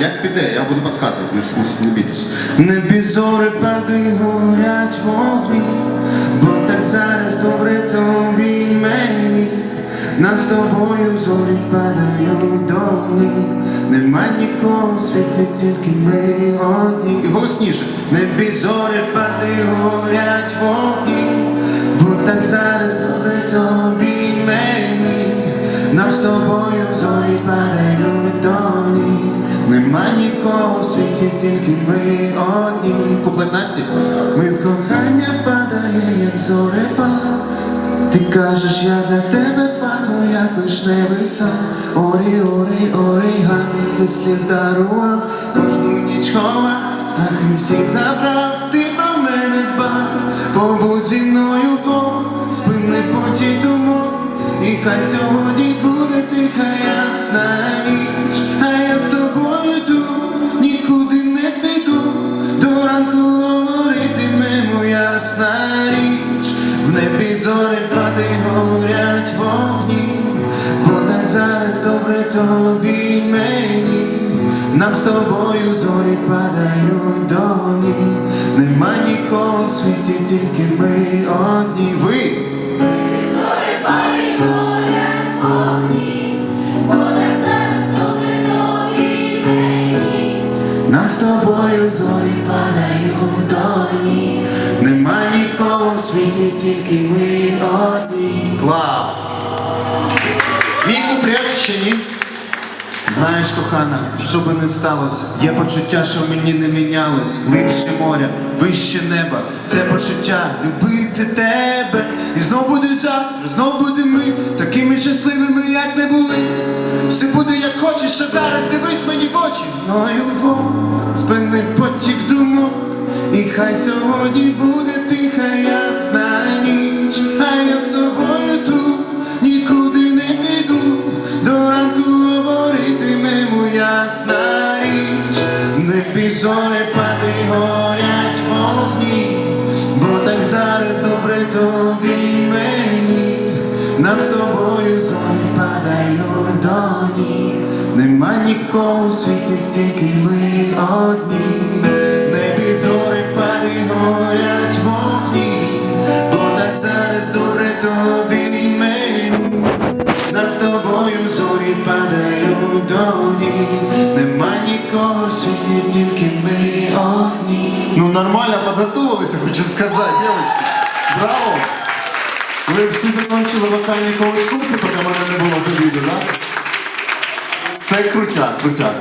як піде, я буду підказувати, не, не, бійтесь. Небі зори пади горять вогні, бо так зараз добре тобі мені. Нам з тобою зорі падають долі, нема нікого в світі, тільки ми одні. Голосніше. Небі зорі пади горять вогні, Нам з тобою зорі падають долі, нема нікого в світі, тільки ми одні. Куплет Насті? Ми в кохання падає, як зорепад Ти кажеш, я для тебе падаю, як вишневий сад Орі, орі, орігамі зі слів дарував. Кожну ніч ховав, страхи всіх забрав. Ти про мене дбав, побудь зі мною вдвох Спини потік думок, і хай сьогодні буде тиха ясна ніч А я з тобою тут нікуди не піду. До ранку говоритимемо ясна річ. В небі зорі пади горять вогні. Так зараз добре тобі мені. Нам з тобою зорі падають долі Нема нікого в світі, тільки ми одні Нам з тобою зорі падають долі Нема нікого в світі, тільки ми одні Клас! Мій куплет чи ні? Знаєш, кохана, що би не сталося, є почуття, що в мені не мінялось. Глибше моря, вище неба, це почуття любити тебе. І знов буде завтра, знов буде ми, такими щасливими, як не були. Все буде як хочеш, а зараз дивись мені в очі. Мною вдвох спини потік думок, і хай сьогодні буде тиха ясна ніч, а я з тобою тут нікуди не піду. До ранку говоритимемо ясна річ, небі зорі пади горять вогні, бо так зараз добре тобі мені. Нам з тобою нікого в світі, тільки ми одні. Небі зорі пади горять вогні, бо так зараз добре тобі й мені. Нам з тобою зорі падають доні, нема нікого в світі, тільки ми одні. Ну нормально подготовилися, хочу сказати, девочки. Браво! Ви всі закінчили вокальні коледж курси, поки мене не було за відео, так? Це крутяк, крутяк.